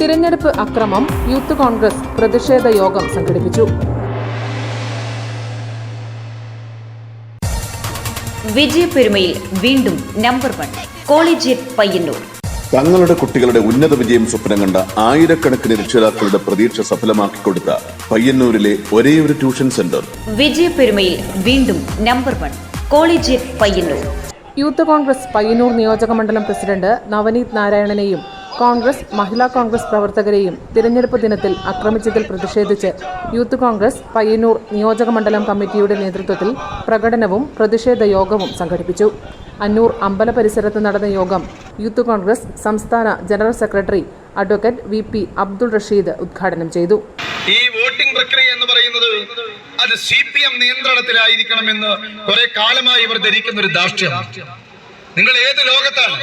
തിരഞ്ഞെടുപ്പ് അക്രമം യൂത്ത് കോൺഗ്രസ് പ്രതിഷേധ യോഗം സംഘടിപ്പിച്ചു. വിജയപ്പെരുമയിൽ വീണ്ടും നമ്പർ വൺ കോളേജിയറ്റ് പയ്യന്നൂർ. തങ്ങളുടെ കുട്ടികളുടെ ഉന്നത വിജയം സ്വപ്നം കണ്ട ആയിരക്കണക്കിന് രക്ഷിതാക്കളുടെ പ്രതീക്ഷ സഫലമാക്കി കൊടുത്ത പയ്യന്നൂരിലെ ഒരേ ഒരു ട്യൂഷൻ സെന്റർ. വിജയപ്പെരുമയിൽ വീണ്ടും number one collegiate Payyanur. Youth Congress Payyanur നിയോജക മണ്ഡലം പ്രസിഡന്റ് നവനീത് നാരായണനെയും കോൺഗ്രസ് മഹിളാ കോൺഗ്രസ് പ്രവർത്തകരെയും തിരഞ്ഞെടുപ്പ് ദിനത്തിൽ ആക്രമിച്ചതിൽ പ്രതിഷേധിച്ച് യൂത്ത് കോൺഗ്രസ് പയ്യന്നൂർ നിയോജകമണ്ഡലം കമ്മിറ്റിയുടെ നേതൃത്വത്തിൽ പ്രകടനവും പ്രതിഷേധ യോഗവും സംഘടിപ്പിച്ചു. അന്നൂർ അമ്പല പരിസരത്ത് നടന്ന യോഗം യൂത്ത് കോൺഗ്രസ് സംസ്ഥാന general secretary advocate V P Abdul Rasheed ഉദ്ഘാടനം ചെയ്തു. ഈ വോട്ടിംഗ് പ്രക്രിയ എന്ന് പറയുന്നത് അത് സി പി എം നിയന്ത്രണത്തിലായിരിക്കണമെന്ന് കുറെ കാലമായി ഇവർ ധരിക്കുന്ന ഒരു ധാർഷ്ട്യം. നിങ്ങൾ ഏത് ലോകത്താണ്?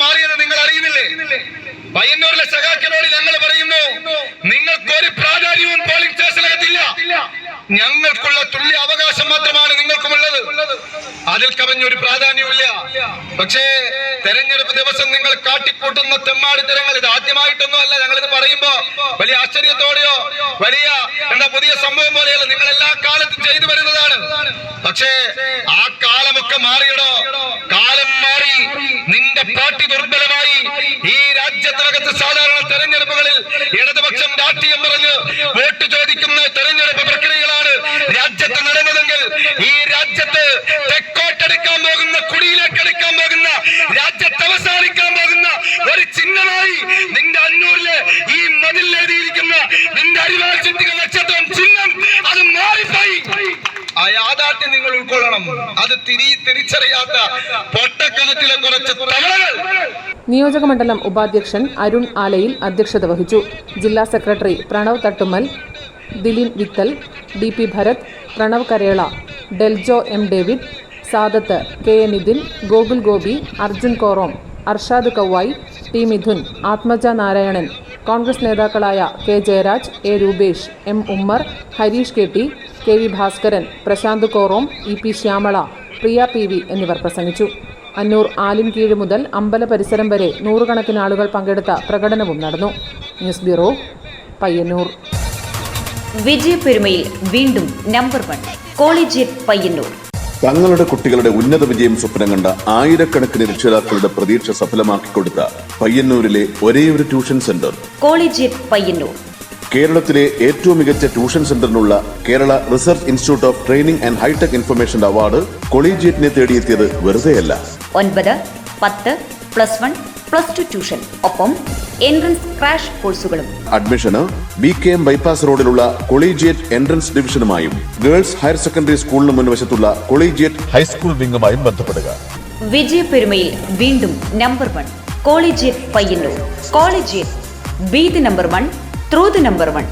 മാറിയത് നിങ്ങൾ അറിയുന്നില്ലേ? പയ്യന്നൂരിലെ സഖാക്കളോട് ഞങ്ങൾ പറയുന്നു നിങ്ങൾക്ക് ഒരു പ്രാധാന്യവും പോളിംഗ് സ്റ്റേഷനകത്തില്ല ഞങ്ങൾക്കുള്ള തുല്യ അവകാശം മാത്രമാണ് നിങ്ങൾക്കുമുള്ളത്. അതിൽ കവഞ്ഞൊരു പ്രാധാന്യമില്ല പക്ഷേ തെരഞ്ഞെടുപ്പ് ദിവസം നിങ്ങൾ കാട്ടിക്കൂട്ടുന്ന തെമ്മാടിത്തരങ്ങൾ ഇത് ആദ്യമായിട്ടൊന്നും അല്ല. ഞങ്ങളിത് പറയുമ്പോ വലിയ ആശ്ചര്യത്തോടെയോ വലിയ എന്താ പുതിയ സംഭവം പോലെയല്ല. നിങ്ങൾ എല്ലാ കാലത്തും ചെയ്തു വരുന്നതാണ്. പക്ഷേ ആ കാലമൊക്കെ മാറിയിടോ. കാലം മാറി. നിന്റെ പാർട്ടി ദുർബലമായി ഈ രാജ്യത്തിനകത്ത് സാധാരണ തെരഞ്ഞെടുപ്പുകളിൽ ഇടതുപക്ഷം രാഷ്ട്രീയം പറഞ്ഞ് വോട്ട് ചോദിക്കുന്ന തെരഞ്ഞെടുപ്പ് യാഥാർത്ഥ്യം നിങ്ങൾ ഉൾക്കൊള്ളണം. അത് തിരി തിരിച്ചറിയാത്ത പൊട്ടക്കണത്തിലെ കുറച്ച് നിയോജക മണ്ഡലം ഉപാധ്യക്ഷൻ അരുൺ ആലയിൽ അധ്യക്ഷത വഹിച്ചു. ജില്ലാ secretary Pranav Thattummal Dileen Vithal D P Bharath Pranav Karela Deljo M David Sadath K A Nithin Gokul Gopi Arjun Korom Arshad Kauvayi T Mithun Athmaja Narayanan Congress നേതാക്കളായ K Jayaraj A Rupesh M Ummer Harish K T K V Bhaskaran Prashanth Korom E P Shyamala Priya P V എന്നിവർ പ്രസംഗിച്ചു. അന്നൂർ ആലിൻകീഴ് മുതൽ അമ്പല പരിസരം വരെ നൂറുകണക്കിന് ആളുകൾ പങ്കെടുത്ത പ്രകടനവും നടന്നു. News bureau Payyanur. വിജയപ്പെരുമയിൽ വീണ്ടും നമ്പർ വൺ കോളേജ് പയ്യന്നൂർ. തങ്ങളുടെ കുട്ടികളുടെ ഉന്നത വിജയം സ്വപ്നം കണ്ട ആയിരക്കണക്കിന് രക്ഷിതാക്കളുടെ പ്രതീക്ഷ സഫലമാക്കി കൊടുത്ത പയ്യന്നൂരിലെ ഒരേയൊരു ട്യൂഷൻ സെന്റർ. കോളേജ് പയ്യന്നൂർ. കേരളത്തിലെ ഏറ്റവും മികച്ച tuition സെന്ററിനുള്ള Kerala research institute of training and hi tech information award കൊളീജിയറ്റിനെ തേടിയെത്തിയത് വെറുതെയല്ല. ഒൻപത് പത്ത് plus one plus two tuition. ഒപ്പം എൻട്രൻസ് ക്രാഷ് കോഴ്സുകളും. അഡ്മിഷന് ബി കെ എം ബൈപ്പാസ് റോഡിലുള്ള കൊളീജിയറ്റ് എൻട്രൻസ് ഡിവിഷനുമായും ഗേൾസ് ഹയർ സെക്കൻഡറി സ്കൂളിന് മുൻവശത്തുള്ള കൊളീജിയറ്റ് ഹൈസ്കൂൾ വിംഗുമായും ബന്ധപ്പെടുക. വിജയപെരുമയിൽ വീണ്ടും number one collegiate Payyanur. Collegiate be the number one through the number one.